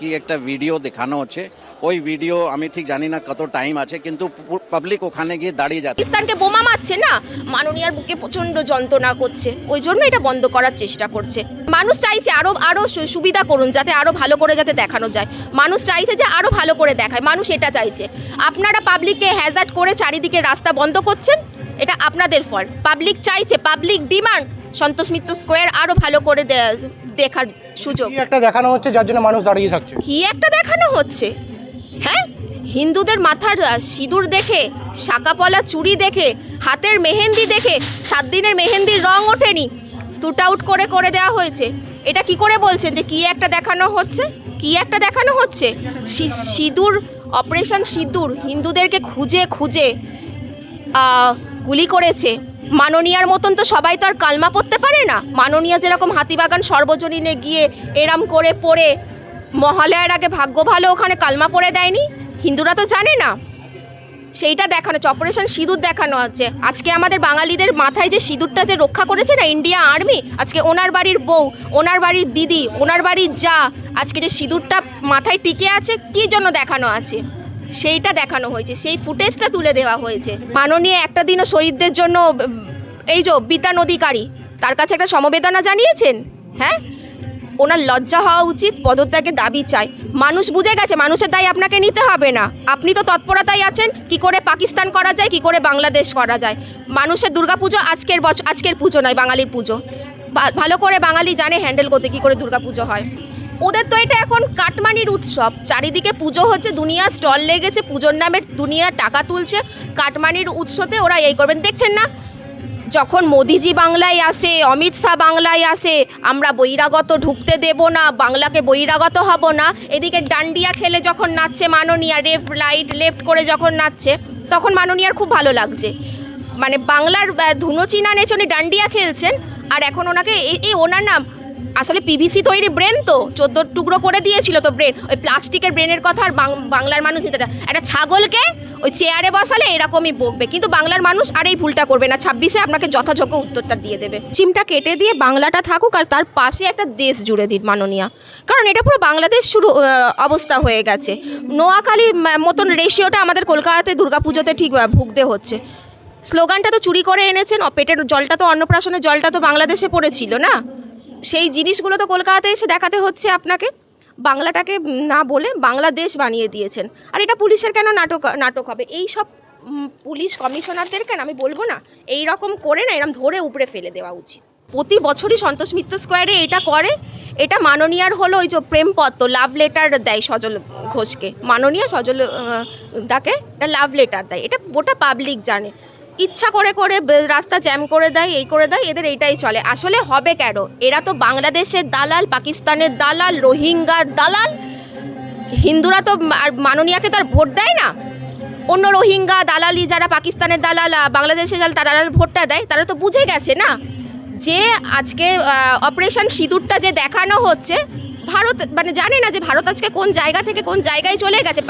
কি একটা ভিডিও দেখানো হচ্ছে। ওই ভিডিও আমি ঠিক জানি না কত টাইম আছে, কিন্তু পাবলিক ওখানে গিয়ে দাঁড়িয়ে যাচ্ছে। পাকিস্তানকে বোমা মারছে না? মাননীয়ার বুকে প্রচণ্ড যন্ত্রণা করছে। ওই জন্য এটা বন্ধ করার চেষ্টা করছে। মানুষ চাইছে আরও আরও সু- সুবিধা করুন, যাতে আরও ভালো করে যাতে দেখানো যায়। মানুষ চাইছে যে আরও ভালো করে দেখায়। মানুষ এটা চাইছে। আপনারা পাবলিককে হ্যাজার্ড করে চারিদিকে রাস্তা বন্ধ করছেন? এটা আপনাদের ফল পাবলিক চাইছে public demand Santosh Mitra square আরও ভালো করে দে- দেখার সুযোগ। কি একটা দেখানো হচ্ছে যার জন্য মানুষ দাঁড়িয়ে থাকছে? কি একটা দেখানো হচ্ছে? হ্যাঁ? হিন্দুদের মাথার সিঁদুর দেখে শাকাপলা চুড়ি দেখে হাতের মেহেন্দি দেখে সাত দিনের মেহেন্দির রং ওঠেনি। স্যুট আউট করে করে দেওয়া হয়েছে। এটা কি করে বলছেন যে কি একটা দেখানো হচ্ছে? কি একটা দেখানো হচ্ছে? সিঁদুর অপারেশন সিঁদুর হিন্দুদেরকে খুঁজে খুঁজে গুলি করেছে। মাননীয়ার মতন তো সবাই তো আর কালমা পড়তে পারে না। মাননীয়া যেরকম হাতিবাগান সর্বজনীনে গিয়ে এরাম করে পড়ে, মহালয়ার আগে ভাগ্য ভালো ওখানে কালমা পড়ে দেয়নি? হিন্দুরা তো জানে না। সেইটা দেখানো হচ্ছে অপারেশন সিঁদুর দেখানো হচ্ছে আজকে আমাদের বাঙালিদের মাথায় যে সিঁদুরটা যে রক্ষা করেছে না ইন্ডিয়া আর্মি, আজকে ওনার বাড়ির বউ, ওনার বাড়ির দিদি, ওনার বাড়ির যা, আজকে যে সিঁদুরটা মাথায় টিকে আছে, কি জন্য দেখানো আছে? সেইটা দেখানো হয়েছে, সেই ফুটেজটা তুলে দেওয়া হয়েছে। মাননীয় একটা দিনও শহীদদের জন্য, এই যে বিতান অধিকারী, তার কাছে একটা সমবেদনা জানিয়েছেন? হ্যাঁ? ওনার লজ্জা হওয়া উচিত, পদত্যাগের দাবি চাই। মানুষ বুঝে গেছে, মানুষের দায় আপনাকে নিতে হবে না। আপনি তো তৎপরতায় আছেন, কি করে পাকিস্তান করা যায়, কি করে বাংলাদেশ করা যায়? মানুষের দুর্গাপুজো আজকের বছর আজকের পুজো নয়, বাঙালির পুজো। ভালো করে বাঙালি জানে হ্যান্ডেল করতে, কি করে দুর্গাপুজো হয়। ওদের তো এটা এখন কাটমানির উৎসব। চারিদিকে পুজো হচ্ছে দুনিয়া স্টল লেগেছে পুজোর নামে দুনিয়া টাকা তুলছে। কাটমানির উৎসতে ওরা এই করবেন। দেখছেন না? যখন মোদিজি বাংলায় আসে অমিত শাহ বাংলায় আসে আমরা বহিরাগত ঢুকতে দেব না বাংলাকে বহিরাগত হব না। এদিকে ডান্ডিয়া খেলে যখন নাচছে মাননীয়া লেফট রাইট লেফট করে যখন নাচছে তখন মাননীয়ার খুব ভালো লাগছে। মানে বাংলার আহ, ধুনো চিনা নেচে ডান্ডিয়া খেলছেন আর এখন ওনাকে এই ওনার নাম আসলে পিভিসি তৈরি ব্রেন তো, চোদ্দ টুকরো করে দিয়েছিল তো ব্রেন ওই প্লাস্টিকের ব্রেনের কথা আর বাংলার মানুষ নিতে একটা ছাগলকে ওই চেয়ারে বসালে এরকমই বকবে। কিন্তু বাংলার মানুষ আর এই ভুলটা করবে না। ছাব্বিশে আপনাকে যথাযোগ্য উত্তরটা দিয়ে দেবে। চিমটা কেটে দিয়ে বাংলাটা থাকুক আর তার পাশে একটা দেশ জুড়ে দিন, মাননীয়া। কারণ এটা পুরো বাংলাদেশ শুরু অবস্থা হয়ে গেছে। নোয়াখালী মতন রেশিওটা আমাদের কলকাতাতে দুর্গাপুজোতে ঠিক ভুগতে হচ্ছে। স্লোগানটা তো চুরি করে এনেছেন। পেটের জলটা তো অন্নপ্রাশনের জলটা তো বাংলাদেশে পড়েছিল, না? সেই জিনিসগুলো তো কলকাতাতে এসে দেখাতে হচ্ছে আপনাকে। বাংলাটাকে না বলে বাংলাদেশ বানিয়ে দিয়েছেন। আর এটা পুলিশের কেন নাটক নাটক হবে? এই সব পুলিশ কমিশনারদেরকে আমি বলব না? এই রকম করে না এরকম ধরে উপরে ফেলে দেওয়া উচিত। প্রতি বছরই সন্তোষ মিত্র স্কোয়ারে এটা করে। এটা মাননীয়ার হলো ওই যে প্রেমপত্র লাভ লেটার দেয় সজল ঘোষকে। মাননীয় সজল দাকে একটা লাভ লেটার দেয়। এটা গোটা পাবলিক জানে। ইচ্ছা করে করে রাস্তা জ্যাম করে দেয়, এই করে দেয়, এদের এইটাই চলে। আসলে হবে কেন? এরা তো বাংলাদেশের দালাল, পাকিস্তানের দালাল, রোহিঙ্গা দালাল। হিন্দুরা তো আর মাননীয়াকে তো আর ভোট দেয় না। অন্য রোহিঙ্গা দালালি যারা পাকিস্তানের দালাল বাংলাদেশে যারা তারা ভোটটা দেয়। তারা তো বুঝে গেছে না যে আজকে অপারেশন সিঁদুরটা যে দেখানো হচ্ছে, ভারত মানে জানে না যে ভারত আজকে কোন জায়গা থেকে কোন জায়গায় চলে গেছে।